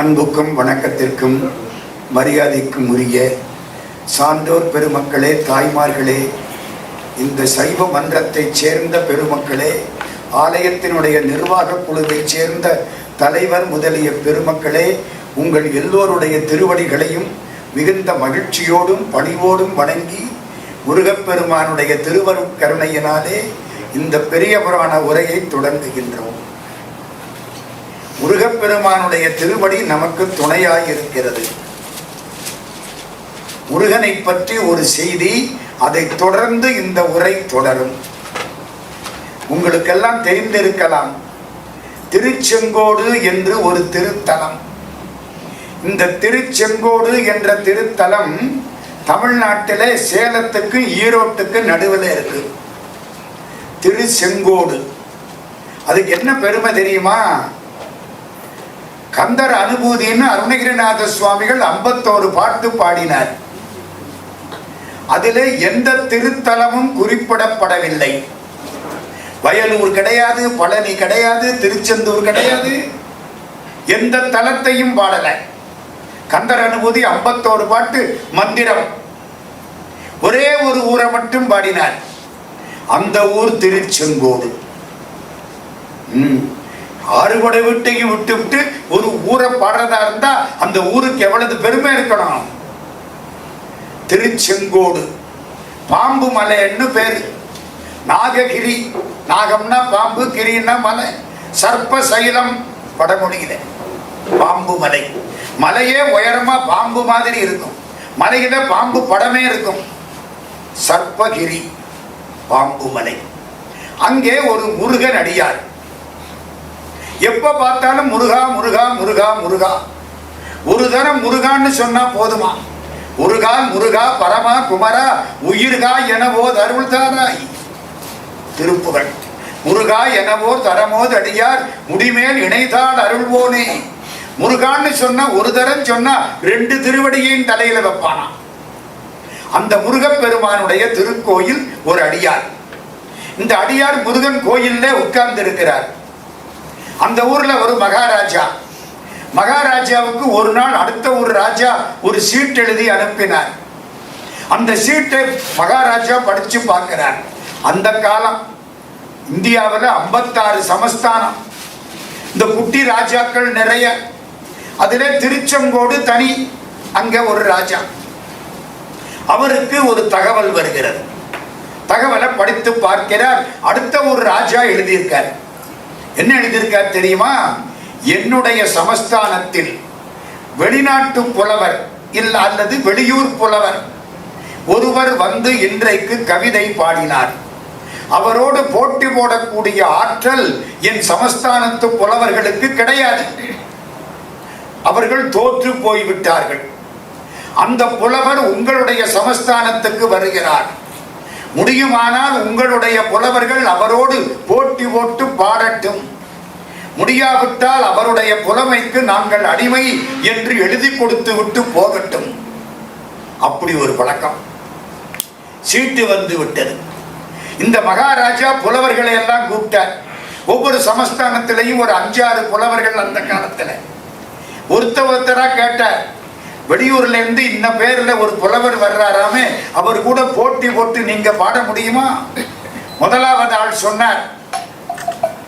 அன்புக்கும் வணக்கத்திற்கும் மரியாதைக்கும் உரிய சான்றோர் பெருமக்களே தாய்மார்களே இந்த சைவ மன்றத்தைச் சேர்ந்த பெருமக்களே ஆலயத்தினுடைய நிர்வாக குழுவைச் சேர்ந்த தலைவர் முதலிய பெருமக்களே உங்கள் எல்லோருடைய திருவடிகளையும் மிகுந்த மகிழ்ச்சியோடும் பணிவோடும் வணங்கி முருகப்பெருமானுடைய திருவருட் கருணையினாலே இந்த பெரிய புராண உரையை தொடங்குகின்றோம். முருகப்பெருமானுடைய திருவடி நமக்கு துணையாயிருக்கிறது. முருகனை பற்றி ஒரு செய்தி அதை தொடர்ந்து இந்த உரை தொடரும். உங்களுக்கெல்லாம் தெரிந்திருக்கலாம். திருச்செங்கோடு என்று ஒரு திருத்தலம். இந்த திருச்செங்கோடு என்ற திருத்தலம் தமிழ்நாட்டிலே சேலத்துக்கு ஈரோட்டுக்கு நடுவில் இருக்கு. திருச்செங்கோடு. அதுக்கு என்ன பெருமை தெரியுமா? கந்தர் அனுபூதின்னு அருணகிரிநாத சுவாமிகள் ஐம்பத்தோரு பாட்டு பாடினார். அதிலே எந்த திருத்தலமும் குறிப்பிடப்படவில்லை. வயலூர் கிடையாது பழனி கிடையாது திருச்செந்தூர் கிடையாது. எந்த தலத்தையும் பாடல. கந்தர் அனுபூதி ஐம்பத்தோரு பாட்டு மந்திரம். ஒரே ஒரு ஊரை மட்டும் பாடினார். அந்த ஊர் திருச்செங்கோடு. ம். ஆறுபடை வீட்டையும் விட்டு விட்டு ஒரு ஊரை பாடுறதா இருந்தா அந்த ஊருக்கு எவ்வளவு பெருமை இருக்கணும்? திருச்செங்கோடு. பாம்பு மலைன்னு பேரு. நாககிரி. நாகம்னா பாம்பு கிரின்னா மலை. சர்ப்ப சைலம் வடமொழியில. பாம்பு மலை. மலையே உயரமா பாம்பு மாதிரி இருக்கும். மலையில பாம்பு படமே இருக்கும். சர்ப்பகிரி. பாம்பு மலை. அங்கே ஒரு முருகன் அடியார். எப்ப பார்த்தாலும் முருகா முருகா முருகா முருகா. ஒரு தரம் முருகான்னு சொன்னா போதுமா? முருகா முருகா பரமா குமரா உயிர்கா எனவோ அருள் தாராய். திருப்புகழ். முருகா எனவோ தரமோது அடியார் முடிமேல் இணைதான் அருள்வோனே. முருகான்னு சொன்னா ஒரு தரம் சொன்னா ரெண்டு திருவடியையும் தலையில வைப்பானா? அந்த முருகப்பெருமானுடைய திருக்கோயில் ஒரு அடியார். இந்த அடியார் முருகன் கோயில்ல உட்கார்ந்து இருக்கிறார் அந்த ஊர்ல ஒரு மகாராஜா. மகாராஜாவுக்கு ஒரு நாள் அடுத்த ஒரு ராஜா ஒரு சீட் எழுதி அனுப்பினார். அந்த சீட்டை மகாராஜா படிச்சு பார்க்கிறார். அந்த காலம் இந்தியாவில் ஐம்பத்தாறு சமஸ்தானம். இந்த குட்டி ராஜாக்கள் நிறைய. அதில் திருச்செங்கோடு தனி அங்க ஒரு ராஜா. அவருக்கு ஒரு தகவல் வருகிறது. தகவலை படித்து பார்க்கிறார். அடுத்த ஒரு ராஜா எழுதியிருக்கார். என்ன எழுதியிருக்கார் தெரியுமா? என்னுடைய சமஸ்தானத்தில் வெளிநாட்டு புலவர் இல்ல அல்லது வெளியூர் புலவர் ஒருவர் வந்து இன்றைக்கு கவிதை பாடினார். அவரோடு போட்டி போடக்கூடிய ஆற்றல் என் சமஸ்தானத்து புலவர்களுக்கு கிடையாது. அவர்கள் தோற்று போய்விட்டார்கள். அந்த புலவர் உங்களுடைய சமஸ்தானத்துக்கு வருகிறார். முடியுமானால் உங்களுடைய புலவர்கள் அவரோடு போட்டி போட்டு பாடட்டும். முடியாவிட்டால் அவருடைய புலமைக்கு நாங்கள் அடிமை என்று எழுதி கொடுத்து விட்டு போகட்டும். அப்படி ஒரு பழக்கம். சீட்டு வந்து விட்டது. இந்த மகாராஜா புலவர்களை எல்லாம் கூப்பிட்டார். ஒவ்வொரு சமஸ்தானத்திலையும் ஒரு அஞ்சாறு புலவர்கள் அந்த காலத்தில். ஒருத்த ஒருத்தரா கேட்டார். வெளியூர்ல இருந்து இந்த பேர்ல ஒரு புலவர் வர்றாராமே அவர் கூட போட்டி போட்டு நீங்க பாட முடியுமா? முதலாவது ஆள் சொன்னார்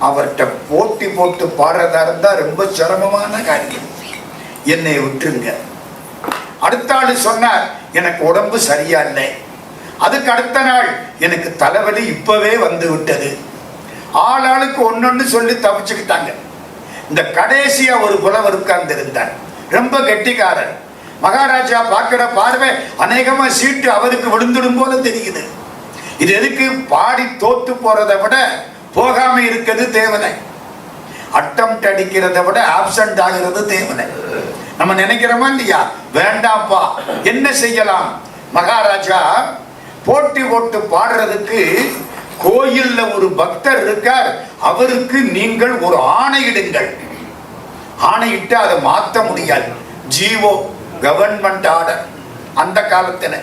அவர்கிட்ட போட்டி போட்டு பாடுறதா இருந்தா ரொம்ப சிரமமான காரியம். என்னை விட்டுருங்க. அடுத்த ஆள் சொன்னார் எனக்கு உடம்பு சரியா இல்லை. அதுக்கு அடுத்த நாள் எனக்கு தலைவலி இப்பவே வந்து விட்டது. ஆளாளுக்கு ஒன்னொன்னு சொல்லி தப்பிச்சுக்கிட்டாங்க இந்த கடைசியா ஒரு புலவர் உட்கார்ந்து இருந்தார் ரொம்ப கெட்டிக்காரர். மகாராஜா பார்க்கிற பார்வை அநேகமா சீட்டு அவருக்கு விழுந்துடும் போல தெரியுது. இது எதுக்கு? பாடி தோத்து போறதை விட போகாம இருக்கிறது தேவனை அட்டம் அடிக்கிறத விட ஆப்சண்ட் ஆகிறது தேவனை நம்ம நினைக்கிறோமா இல்லையா? வேண்டாம்ப்பா என்ன செய்யலாம்? மகாராஜா போட்டி போட்டு பாடுறதுக்கு கோயில்ல ஒரு பக்தர் இருக்கார். அவருக்கு நீங்கள் ஒரு ஆணையிடுங்கள் ஆணையிட்டு அதை மாற்ற முடியாது. ஜீவோ கவர்மெண்ட் ஆர்டர் அந்த காலத்தில்.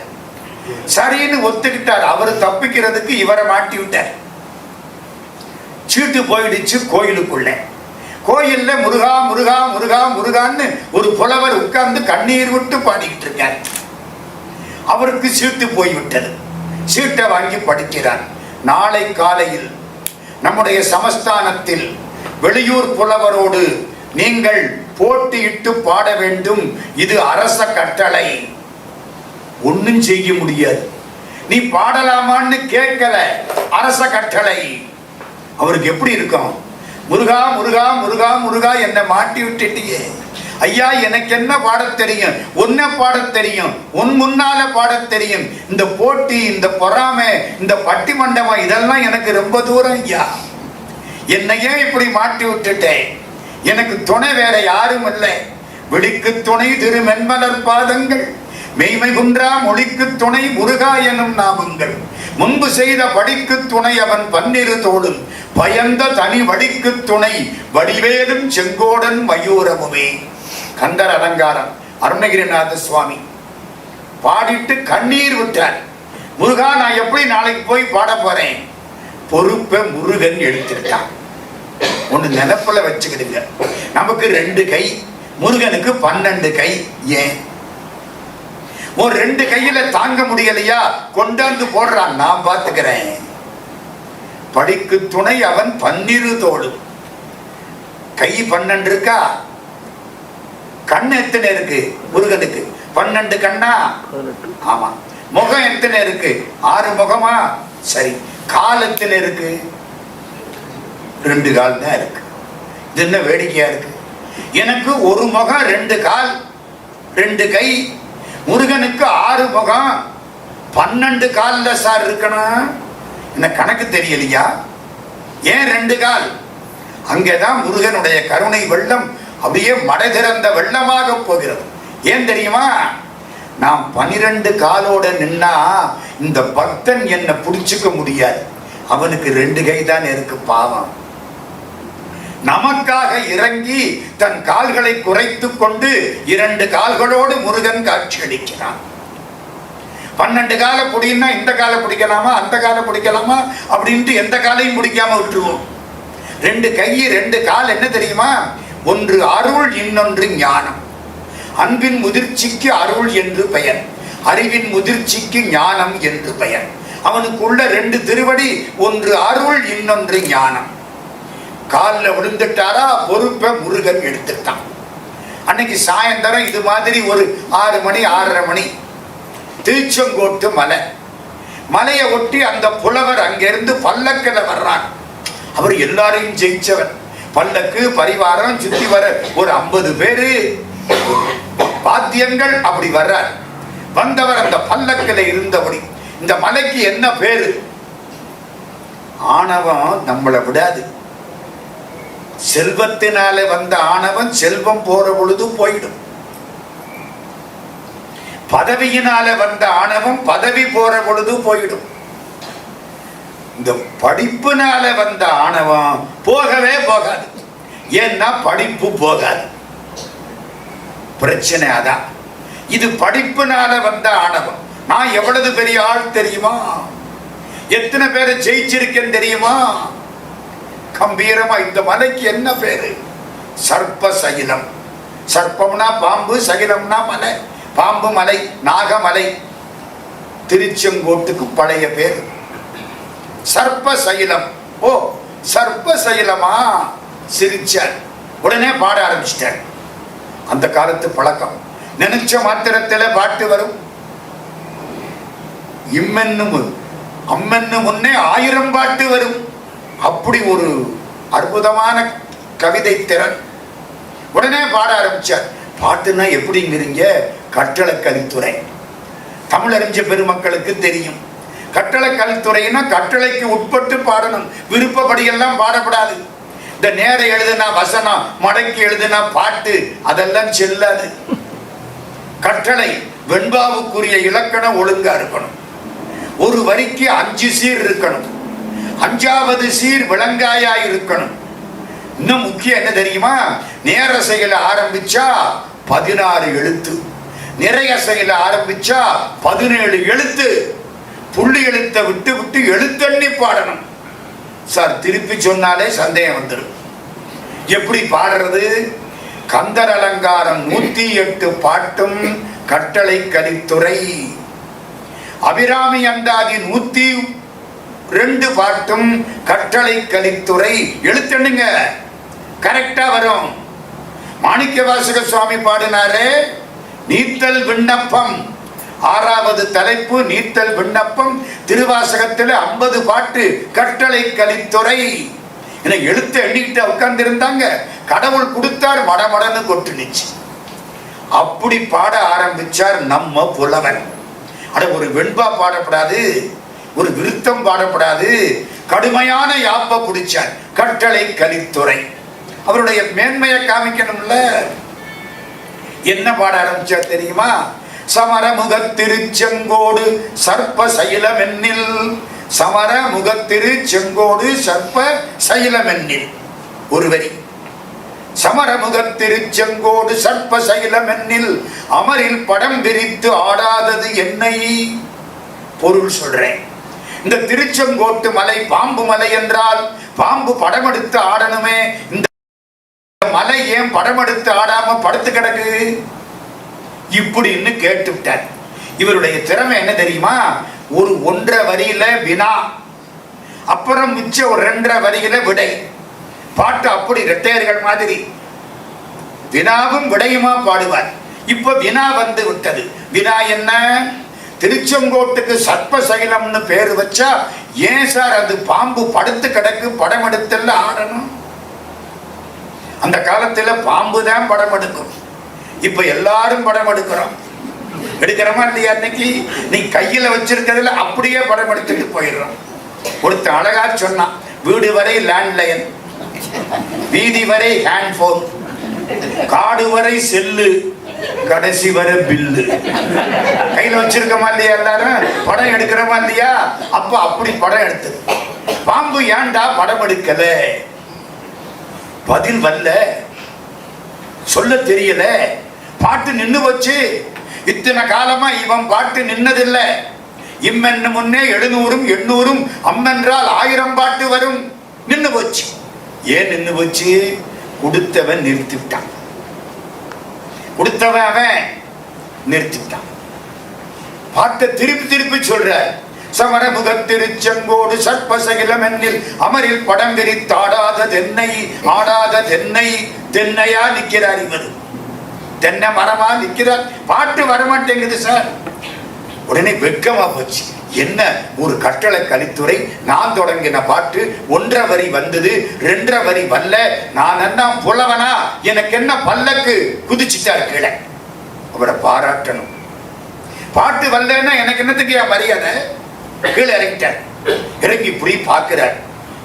சரின்னு ஒத்துக்கிட்டார். அவர் தப்பிக்கிறதுக்கு இவரை மாட்டி விட்டார் சீட்டு போயிடுச்சு கோயிலுக்குள்ள. கோயில்ல முருகா முருகா முருகா முருகான்னு ஒரு புலவர் உட்கார்ந்து கண்ணீர் விட்டு பாடிக்கிட்டு இருக்கார். அவருக்கு சீட்டு போய்விட்டது. சீட்டை வாங்கி படிக்கிறார். நாளை காலையில் நம்முடைய சமஸ்தானத்தில் வெளியூர் புலவரோடு நீங்கள் போட்டியிட்டு பாட வேண்டும். இது அரச கட்டளை. ஒன்றும் செய்ய முடியாது. நீ பாடலாமான்னு கேட்கல. அரச கட்டளை. அவருக்கு எப்படி இருக்கும்? முருகா முருகா முருகா முருகா என்னை மாட்டி விட்டுட்டியே. ஐயா எனக்கு என்ன பாட தெரியும்? உன்னை பாடத் தெரியும்? உன் முன்னால பாடத் தெரியும். இந்த போட்டி இந்த பொறாமை இந்த பட்டி மண்டபம் இதெல்லாம் எனக்கு ரொம்ப தூரம் ஐயா. என்னையே இப்படி மாட்டி விட்டுட்டேன். எனக்கு துணை வேற யாரும் இல்லை. விழிக்கு துணை திரு மென்மலர் பாதங்கள். மெய்மை குன்றா மொழிக்கு துணை முருகா எனும் நாமங்கள். முன்பு செய்த வடிக்கு துணை அவன் பன்னிரு தோடும் பயந்த தனி வடிக்கு துணை வடிவேலும் செங்கோடன் மயூரமுமே. கந்தர் அலங்காரம். அருணகிரிநாத சுவாமி. பாடிட்டு கண்ணீர் விட்டார். முருகா நான் எப்படி நாளைக்கு போய் பாட போறேன்? பொறுப்பை முருகன் எடுத்துட்டான் ஒண்ணு நிலப்புல வச்சுக்கிடுங்க. நமக்கு ரெண்டு கை முருகனுக்கு பன்னெண்டு கை. ஏன்? ஒரு ரெண்டு கையில தாங்க முடியலையா? கொண்டாந்து போடுறான் நான் பாத்துக்கிறேன். படிக்கு துணை அவன் பன்னிரு தோடு. கை பன்னெண்டு இருக்கா? கண் எத்தனை இருக்கு? முருகனுக்கு. பன்னெண்டு கண்ணா? ஆமா. முகம் எத்தனை இருக்கு? ஆறு முகமா? சரி. கால் எத்தனை இருக்கு? ரெண்டு கால் தான் இருக்கு. இது என்ன வேடிக்கையா இருக்கு? எனக்கு ஒரு முகம் ரெண்டு கால் ரெண்டு கை. முருகனுக்கு ஆறு முகம். பன்னெண்டு காலில் சார் இருக்கணும். என்ன கணக்கு தெரியலையா? ஏன் ரெண்டு கால்? அங்கேதான் முருகனுடைய கருணை வெள்ளம் அப்படியே மடை திறந்த வெள்ளமாக போகிறது. ஏன் தெரியுமா? நாம் பனிரெண்டு காலோட நின்னா இந்த பக்தன் என்னை பிடிச்சிக்க முடியாது. அவனுக்கு ரெண்டு கை தான் இருக்கு பாவம். நமக்காக இறங்கி தன் கால்களை குறைத்துக் கொண்டு இரண்டு கால்களோடு முருகன் காட்சி அளிக்கிறான். பன்னெண்டு கால புடின்னா இந்த கால பிடிக்கலாமா அந்த கால பிடிக்கலாமா அப்படின்ட்டு எந்த காலையும் பிடிக்காம விட்டுருவோம். ரெண்டு கை ரெண்டு கால் என்ன தெரியுமா? ஒன்று அருள் இன்னொன்று ஞானம். அன்பின் முதிர்ச்சிக்கு அருள் என்று பெயர். அறிவின் முதிர்ச்சிக்கு ஞானம் என்று பெயர். அவனுக்குள்ள ரெண்டு திருவடி ஒன்று அருள் இன்னொன்று ஞானம். காலில் விழுந்துட்டாரா? பொறுப்பை முருகன் எடுத்துட்டான். அன்னைக்கு சாயந்தரம் இது மாதிரி ஒரு ஆறு மணி ஆறரை மணி. திருச்செங்கோட்டு மலை. மலையை ஒட்டி அந்த புலவர் அங்கிருந்து பல்லக்கில் வர்றான் அவர் எல்லாரையும் ஜெயிச்சவர். பல்லக்கு பரிவாரம் சுத்தி வர ஒரு ஐம்பது பேரு. பாத்தியங்கள் அப்படி வர்றார். வந்தவர் அந்த பல்லக்கில் இருந்தபடி. இந்த மலைக்கு என்ன பேரு? ஆணவம் நம்மளை விடாது. செல்வத்தினால வந்த ஆணவன் செல்வம் போற பொழுது போயிடும். பதவியினால வந்த ஆணவம் பதவி போற பொழுது போயிடும். இந்த படிப்புனால வந்த ஆணவம் போகவே போகாது. ஏன்னா படிப்பு போகாது. பிரச்சனை அதான். இது படிப்புனால வந்த ஆணவம். நான் எவ்வளவு பெரிய ஆள் தெரியுமா? எத்தனை பேரை ஜெயிச்சிருக்கேன் தெரியுமா? கம்பீரமா இந்த மலைக்கு என்ன பேரு? சர்ப்ப சகிலம். சர்ப்பம்னா பாம்பு சகிலம்னா மலை. பாம்பு மலை நாகமலை. திருச்செங்கோட்டுக்கு பழைய பேர். சர்ப்ப சைலம் ஓ சர்ப்ப சைலமா சிரிச்சார். உடனே பாட ஆரம்பிச்சிட்டார். அந்த காலத்து பழக்கம். நினைச்ச மாத்திரத்துல பாட்டு வரும். இம்மென்னு அம்மென்னு முன்னே ஆயிரம் பாட்டு வரும். அப்படி ஒரு அற்புதமான கவிதை திறன். உடனே பாட ஆரம்பிச்சார். பாட்டுன்னா எப்படிங்கிறீங்க? கட்டளை கலித்துறை தமிழறிஞ்ச பெருமக்களுக்கு தெரியும். கட்டளை கல்வித்துறைன்னா கட்டளைக்கு உட்பட்டு பாடணும். விருப்பப்படியெல்லாம் பாடப்படாது. இந்த நேர எழுதுனா வசனம் மடக்கி எழுதுனா பாட்டு அதெல்லாம் செல்லாது. கட்டளை வெண்பாவுக்குரிய இலக்கணம் ஒழுங்கா இருக்கணும். ஒரு வரிக்கு அஞ்சு சீர் இருக்கணும். அஞ்சாவது சீர் விளங்காயா இருக்கணும். இன்னும் முக்கியம் என்ன தெரியுமா? நேர செயல ஆரம்பிச்சா பதினாறு எழுத்து. நிறைய செயல ஆரம்பிச்சா பதினேழு எழுத்து. புள்ளி எழுத்தை விட்டு விட்டு எழுத்தண்ணி பாடணும். சார் திருப்பி சொன்னாலே சந்தேகம் வந்துடும் எப்படி பாடுறது? கந்தர் அலங்காரம் நூத்தி எட்டு பாட்டும் கட்டளை கலித்துறை. அபிராமி அந்தாதி நூத்தி ரெண்டு பாட்டும் கட்டளை கலித்துறை. எழுத்தண்ணுங்க கரெக்டா வரும். மாணிக்க வாசக சுவாமி பாடினாரே நீத்தல் விண்ணப்பம். ஆறாவது தலைப்பு நீத்தல் விண்ணப்பம். திருவாசகத்தில் ஐம்பது பாட்டு கட்டளை கலித்துறை. என எழுத்து எண்ணிக்கிட்டு உட்கார்ந்து இருந்தாங்க கடவுள் கொடுத்தார் மடமடன்னு கொட்டுனுச்சு. அப்படி பாட ஆரம்பிச்சார் நம்ம புலவன் அட ஒரு வெண்பா பாடப்படாது. ஒரு விருத்தம் பாடப்படாது. கடுமையான யாப்ப பிடிச்சார் கட்டளை கலித்துறை. அவருடைய மேன்மையை காமிக்கணும்ல. என்ன பாட ஆரம்பிச்சா தெரியுமா? சமரமுக திருச்செங்கோடு சர்ப்ப சைலமென்னில். சமரமுக திருச்செங்கோடு சர்ப்ப சைலமென்னில். ஒருவரி சமரமுக திருச்செங்கோடு சர்ப்ப சைலமென்னில் அமரில் படம் விரித்து ஆடாதது என்னை? பொருள் சொல்றேன். இந்த திருச்செங்கோட்டு மலை பாம்பு மலை என்றால் பாம்பு படம் எடுத்து ஆடணுமே. இந்த மலை ஏன் படம் எடுத்து ஆடாம படுத்து கிடக்கு? இப்படின்னு கேட்டு விட்டார் இவருடைய திறமை என்ன தெரியுமா? ஒரு ஒன்றரை வரியில வினா அப்புறம் மிச்ச ஒரு ரெண்டரை வரியில விடை. பாட்டு அப்படி ரெட்டையர்கள் மாதிரி. வினாவும் விடையுமா பாடுவார். இப்ப வினா வந்து விட்டது. வினா என்ன? திருச்செங்கோட்டுக்கு சர்ப்ப சைலம்னு பேர் வச்சா ஏன் சார் அது பாம்பு படுத்து கிடக்கு படம் எடுத்தல்ல ஆடணும்? அந்த காலத்துல பாம்பு தான் படம் எடுக்கும். இப்ப எல்லாரும் படம் எடுக்கிறோம். எடுக்கிறோமா இல்லையா இன்னைக்கு? நீ கையில வச்சிருக்கிறதுல அப்படியே படம் எடுத்துட்டு போயிடுறோம். ஒருத்த அழகா சொன்னான் வீடு வரை லேண்ட்லைன் வீதி வரை ஹேண்ட் போன் காடு வரை செல்லு. கடைசி வரை பில்லு கையில வச்சிருக்கமா இல்லையா எல்லாரும்? படம் எடுக்கிறமா இல்லையா? அப்ப அப்படி படம் எடுத்தது. பாம்பு ஏன்டா படம் எடுக்கல? பதில் வரல. சொல்ல தெரியல. பாட்டு நின்னு போச்சு. இத்தனை காலமா இவன் பாட்டு நின்னதில்லை. இம்மென்னு முன்னே எழுநூறும் எண்ணூறும் அம்மென்றால் ஆயிரம் பாட்டு வரும். நின்னு போச்சு. ஏன் நின்னு போச்சு? கொடுத்தவன் நிறுத்தி விட்டான் கொடுத்தவன் அவன் நிறுத்தி விட்டான் திருப்பி திருப்பி சொல்ற சமர முகத்திருச்செங்கோடு சர்ப்பசகிலம் என்னில் அமரில் படம் விரித்தாடாத தென்னை ஆடாத தென்னை தென்னையா நிக்கிறார் இவர். தென்னை மரமா நிக்கிறார் பாட்டு வரமாட்டேங்குது சார். உடனே வெட்கமா போச்சு. என்ன? ஒரு கட்டளை கலித்துறை நான் தொடங்கின பாட்டு ஒன்றரை வரி வந்தது ரெண்டரை வரி வரல. நான் என்ன புலவனா? எனக்கு என்ன பல்லக்கு? குதிச்சுட்டார் கீழே. அவரை பாராட்டணும். பாட்டு வரலன்னா எனக்கு என்னத்துக்கு என் மரியாதை? கீழே இறங்கிட்டார். இறங்கி இப்படி பார்க்கிறார்.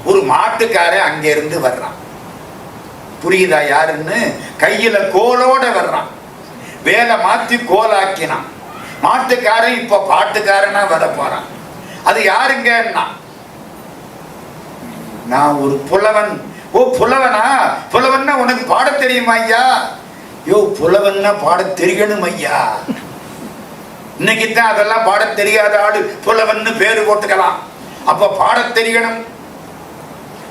ஒரு மாட்டுக்காரன் அங்க இருந்து வர்றான். புரியுதா யாருன்னு? கையில கோலோட வர்றான். வேலை மாத்தி கோலாக்கினான். மாட்டுக்காரன் இப்ப பாட்டுக்காரனா வர போறான். அது யாருங்கன்னா? நான் ஒரு புலவன். ஓ புலவனா? புலவன்னா உனக்கு பாட தெரியுமா ஐயா? யோ புலவன்னா பாட தெரியணும் ஐயா. இன்னைக்கு தான் அதெல்லாம் பாடத் தெரியாத ஆடு புலவன்னு பேரு போட்டுக்கலாம். அப்ப பாடத் தெரியணும்.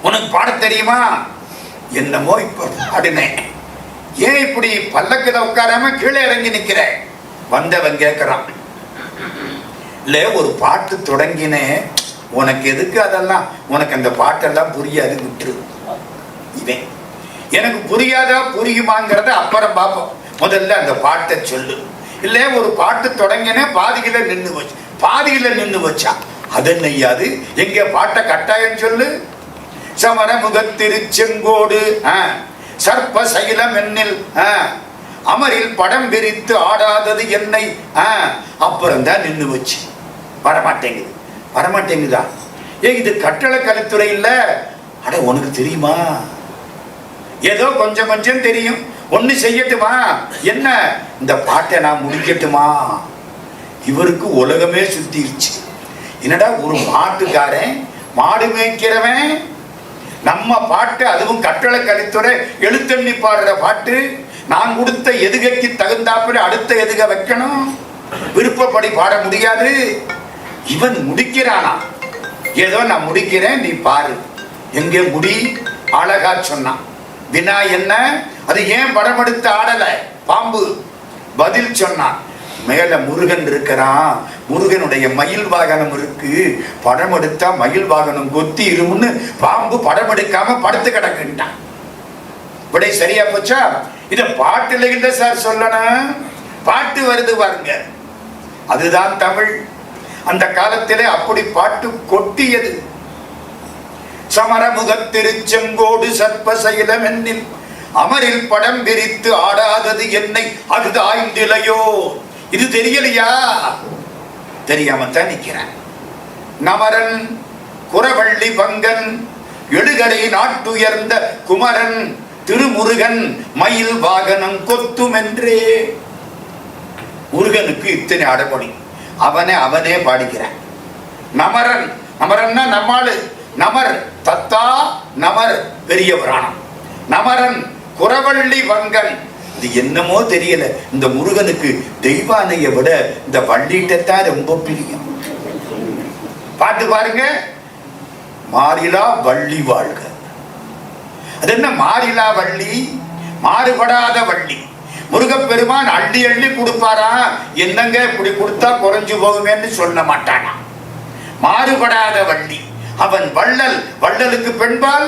உனக்கு பாடத் தெரியுமா? என்னமோ இப்ப பாடினேன். ஏன் இப்படி பல்லக்குல உட்காராம கீழே இறங்கி நிக்கிறேன்? வந்தவன் கேட்கிறான் இல்ல ஒரு பாட்டு தொடங்கினே உனக்கு எதுக்கு அதெல்லாம்? உனக்கு அந்த பாட்டெல்லாம் புரியாது விட்டுரு. இவன் எனக்கு புரியாதா புரியுமாங்கிறத அப்புறம் பார்ப்போம். முதல்ல அந்த பாட்டை சொல்லு. இல்ல ஒரு பாட்டு தொடங்கினே பாதியில நின்று வச்சு பாதியில நின்று வச்சா அது என்னையாது எங்க பாட்டை கட்டாயம் சொல்லு. சமர முகத்திருச்செங்கோடு ஆ, சர்ப்ப சைலம் என்னில் ஆ, அமரில் படம் விரித்து ஆடாதது என்னை ஆ, அப்புறம் தான் நின்று வச்சு வரமாட்டேங்குது. வரமாட்டேங்குதா? ஏ இது கட்டளை கலைத்துறை இல்ல. அட உனக்கு தெரியுமா? ஏதோ கொஞ்சம் கொஞ்சம் தெரியும். ஒன்று செய்யட்டுமா? என்ன? இந்த பாட்டை நான் முடிக்கட்டுமா? இவருக்கு உலகமே சுத்திருச்சு. என்னடா ஒரு மாட்டுக்காரன் மாடு மேய்க்கிறவன்? நம்ம பாட்டு அதுவும் கட்டளை கலித்துறை எழுத்தண்ணி பாடுற பாட்டு? நான் கொடுத்த எதுகைக்கு தகுந்தாப்புல அடுத்த எதுக வைக்கணும்? விருப்பப்படி பாட முடியாது. இவன் முடிக்கிறானா? ஏதோ நான் முடிக்கிறேன் நீ பாரு. எங்கே முடி? அழகா சொன்னான். வினா என்ன? அது ஏன் படம் எடுத்து ஆடல? பாம்பு. பதில் சொன்னான். மேல முருகன் இருக்கிறான். முருகனுடைய மயில் வாகனம் இருக்கு. படம் எடுத்தா மயில் வாகனம் கொத்தி இருமுன்னு பாம்பு படம் எடுக்காம படுத்து கிடக்குன்ட்டான். விடை சரியா போச்சா? இத பாட்டு இல்ல சார் சொல்லணும். பாட்டு வருது பாருங்க. அதுதான் தமிழ். அந்த காலத்திலே அப்படி பாட்டு கொட்டியது. சமரமுகத்திருச்செங்கோடு சர்ப்ப சைலம் என்னில் அமரில் படம் விரித்து ஆடாதது என்னை அகுதாய்ந்திலையோ இது தெரியலையா? தெரியாம தான் நிக்கிறேன் நமரன் குரவள்ளி பங்கன் எழுகடை நாட்டுயர்ந்த குமரன் திருமுருகன் மயில் வாகனம் கொத்துமென்றே. முருகனுக்கு இத்தனை அடமொழி அவனே அவனே பாடிக்கிறான். நமரன். நமரன்னா நம்மாளு. நமர் தத்தா நமர் பெரிய புராணம் நமரன் குரவள்ளி வங்கன். இது என்னமோ தெரியல. இந்த முருகனுக்கு தெய்வானைய விட இந்த வள்ளிகிட்டத்தான் ரொம்ப பிரியம். பாட்டு பாருங்க. மாறிலா வள்ளி வாழ்க. அது என்ன மாறிலா வள்ளி? மாறுபடாத வள்ளி. முருகப்பெருமான் அள்ளி அள்ளி கொடுப்பாரா? என்னங்க இப்படி கொடுத்தா குறைஞ்சு போகுமேன்னு சொல்ல மாட்டானா? மாறுபடாத வள்ளி. அவன் வள்ளல். வள்ளலுக்கு பெண்பால்?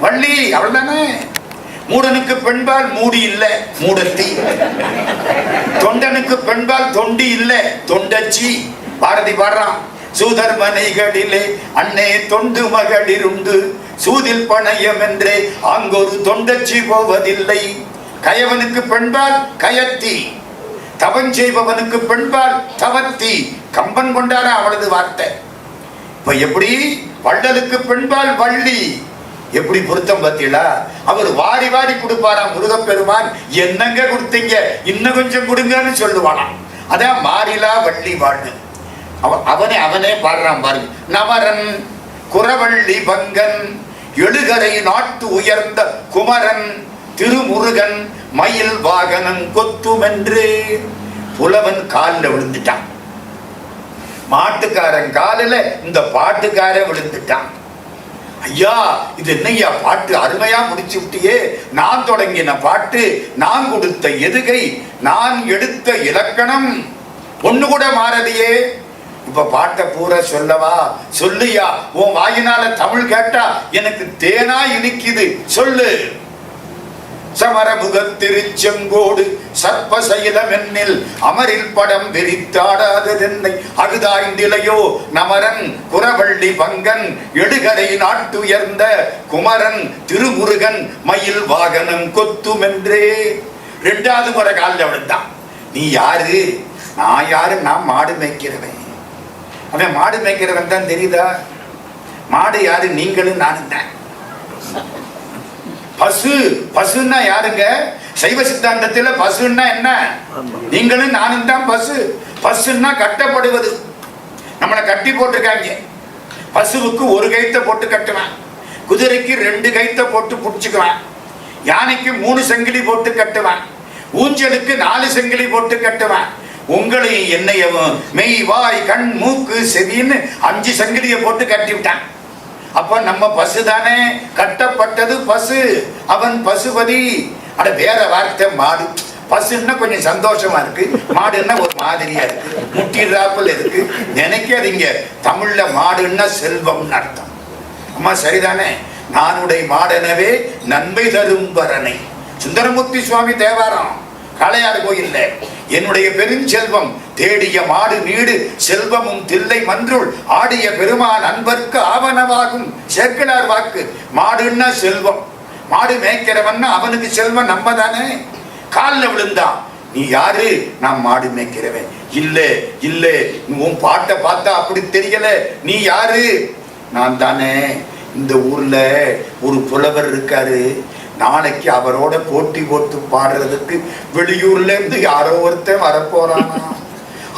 வள்ளி. அவள்தானே மூடனுக்கு பெண்பால் மூடி இல்ல மூடத்தி. தொண்டனுக்கு பெண்பால் தொண்டி இல்ல தொண்டச்சி. பாரதி பாடுறான் சூதர் மனைகளிலே அன்னே தொண்டு மகளிருண்டு சூதில் பணையம் என்றே அங்கொரு தொண்டச்சி போவதில்லை. கயவனுக்கு பெண்பால் கயத்தி தவன் செய்பவனுக்கு பெண்பால் தவத்தி. கம்பன் கொண்டாரா அவளது வார்த்தை. இப்ப எப்படி வள்ளலுக்கு பெண்பால் வள்ளி? எப்படி பொருத்தம் பார்த்தீங்களா? அவர் வாரி வாரி கொடுப்பாராம் முருகப்பெருமான். என்னங்க கொடுத்தீங்க? இன்னும் கொஞ்சம் கொடுங்கன்னு சொல்லுவானாம். அதான் மாறிலா வள்ளி வாழ்வு. அவ- அவனே அவனே பாடுறான் பாருங்க. நவரன் குறவள்ளி பங்கன் எழுகரை நாட்டு உயர்ந்த குமரன் திருமுருகன் மயில் வாகனம் கொத்துமென்று புலவன் காலில் விழுந்துட்டான். மாட்டுக்காரன் காலில் இந்த பாட்டுக்காரன் விழுந்துட்டான். ஐயா இது என்னையா பாட்டு? அருமையா முடிச்சு விட்டியே. நான் தொடங்கின பாட்டு நான் கொடுத்த எதுகை நான் எடுத்த இலக்கணம். ஒண்ணு கூட மாறலையே. இப்ப பாட்டை பூரா சொல்லவா? சொல்லுயா உன் வாயினால தமிழ் கேட்டா எனக்கு தேனா இனிக்குது. சொல்லு. சமரமுகத்திருச்செங்கோடு சர்ப்ப சைலம் என்னில் அமரில் படம் விரித்தாடாததென்னை அகுதாய்ந்திலையோ நமரன் குரவள்ளி பங்கன் எடுகரை நாட்டுயர்ந்த குமரன் திருமுருகன் மயில் வாகனம் கொத்துமென்றே. ரெண்டாவது முறை காலில் விழுந்தான். நீ யாரு? நான் யாரு? நான் மாடு மேய்க்கிறவன். அவன் மாடு மேய்க்கிறவன் தான் தெரியுதா? மாடு யாரு? நீங்களும் நானும் தான். பசு. பசுன்னா யாருங்க? சைவ சித்தாந்தத்துல பசுன்னா என்ன? நீங்களும் நானும் தான் பசு. பசுன்னா கட்டப்படுவது. நம்மளை கட்டி போட்டிருக்காங்க. பசுவுக்கு ஒரு கைத்த போட்டு கட்டுவேன். குதிரைக்கு ரெண்டு கைத்த போட்டு புடிச்சுக்குவேன். யானைக்கு மூணு சங்கிலி போட்டு கட்டுவேன். ஊஞ்சலுக்கு நாலு சங்கிலி போட்டு கட்டுவேன். உங்களை என்னையவும் மெய் வாய் கண் மூக்கு செவின்னு அஞ்சு சங்கிலியை போட்டு கட்டி விட்டான். அப்ப நம்ம பசு தானே? கட்டப்பட்டது பசு. அவன் பசுபதி. அட வேற வார்த்தை மாடு. பசுன்னா கொஞ்சம் சந்தோஷமா இருக்கு. மாடுன்னா ஒரு மாதிரியா இருக்கு. முட்டிடுறாப்புல இருக்கு. நினைக்காதீங்க. தமிழ்ல மாடுன்னா செல்வம்னு அர்த்தம். அம்மா சரிதானே? நானுடைய மாடனவே நன்மை தரும் வரனை சுந்தரமூர்த்தி சுவாமி தேவாரம். காளையார் கோயில்ல. என்னுடைய பெருஞ்செல்வம் தேடிய மாடு நீடு செல்வமும் தில்லை மன்றுள் ஆடிய பெருமான் அன்பர்க்கு ஆவனவாகும் சேர்க்கலார் வாக்கு. மாடுன்னா செல்வம். மாடு மேய்க்கிறவன்னா அவனுக்கு செல்வம் நம்ம தானே காலில் விழுந்தான் நீ யாரு? நான் மாடு மேய்க்கிறவன். இல்ல இல்ல. உன் பாட்டை பார்த்தா அப்படி தெரியல. நீ யாரு? நான் தானே இந்த ஊர்ல ஒரு புலவர் இருக்காரு. நாளைக்கு அவரோட போட்டி போட்டு பாடுறதுக்கு வெளியூர்ல இருந்து யாரோ ஒருத்தன் வரப்போறானா?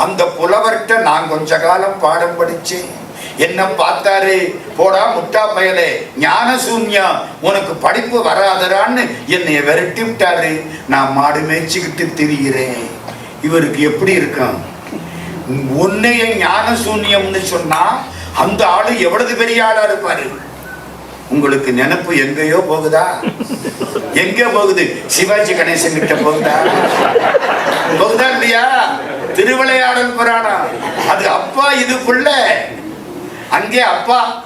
அந்த புலவர்கிட்ட நான் கொஞ்ச காலம் பாடம் படிச்சேன் என்ன பார்த்தாரு போடா முட்டா பயலே ஞான சூன்யா உனக்கு படிப்பு வராதரான்னு என்னைய விரட்டி விட்டாரு. நான் மாடு மேய்ச்சிக்கிட்டு திரிகிறேன் இவருக்கு எப்படி இருக்கும் உன்னைய ஞான சூன்யம்னு சொன்னா அந்த ஆளு எவ்வளவு பெரிய ஆளா இருப்பாரு? உங்களுக்கு நினைப்பு எங்கேயோ போகுதா? எங்க போகுது? சிவாஜி கணேசன் கிட்ட போகுதா? போகுதா இல்லையா? திருவிளையாடல் புராணம். அது அப்பா இதுக்குள்ள. அங்கே அப்பா.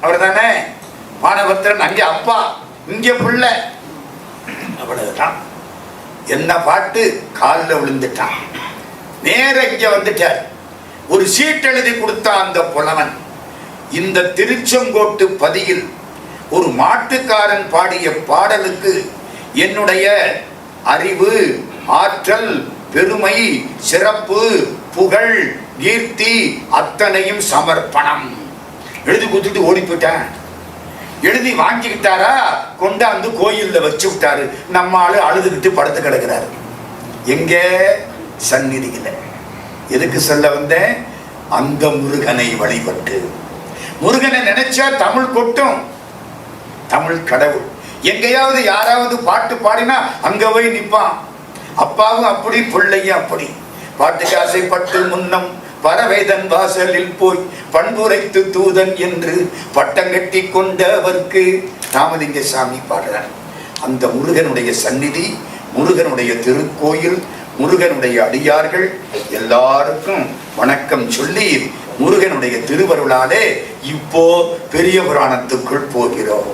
அவர் தானே மானபத்திரன் அங்கே அப்பா. இங்கே புள்ள. அவ்வளவுதான். என்ன பாட்டு? காலில் விழுந்துட்டான். நேர இங்க வந்துட்டார். ஒரு சீட்டெழுதி கொடுத்தான் அந்த புலவன். இந்த திருச்செங்கோட்டு பதியில் ஒரு மாட்டுக்காரன் பாடிய பாடலுக்கு என்னுடைய அறிவு ஆற்றல் பெருமை சிறப்பு புகழ் கீர்த்தி அத்தனையும் சமர்ப்பணம். எழுதி கொடுத்துட்டு ஓடி போயிட்டேன். எழுதி வாங்கிக்கிட்டாரா? கொண்டாந்து கோயிலில் வச்சு விட்டாரு. நம்ம ஆளு அழுதுகிட்டு படுத்து கிடக்கிறாரு. எங்க? சந்நிதியில். எதுக்கு சொல்ல வந்தேன்? அந்த முருகனை வழிபட்டு. முருகனை நினைச்சா தமிழ் கொட்டும். தமிழ் கடவுள். எங்கேயாவது யாராவது பாட்டு பாடினா அங்க போய் நிற்பான் அப்பாவும் அப்படி பிள்ளையும் அப்படி. பாட்டுக்கு ஆசைப்பட்டு முன்னம் பறவைதன் வாசலில் போய் பண்புரைத்து தூதன் என்று பட்டம் கட்டி கொண்டவர்க்கு ராமலிங்க சாமி பாடுறார். அந்த முருகனுடைய சந்நிதி முருகனுடைய திருக்கோயில் முருகனுடைய அடியார்கள் எல்லாருக்கும் வணக்கம் சொல்லி முருகனுடைய திருவருளாலே இப்போ பெரிய புராணத்துக்குள் போகிறோம்.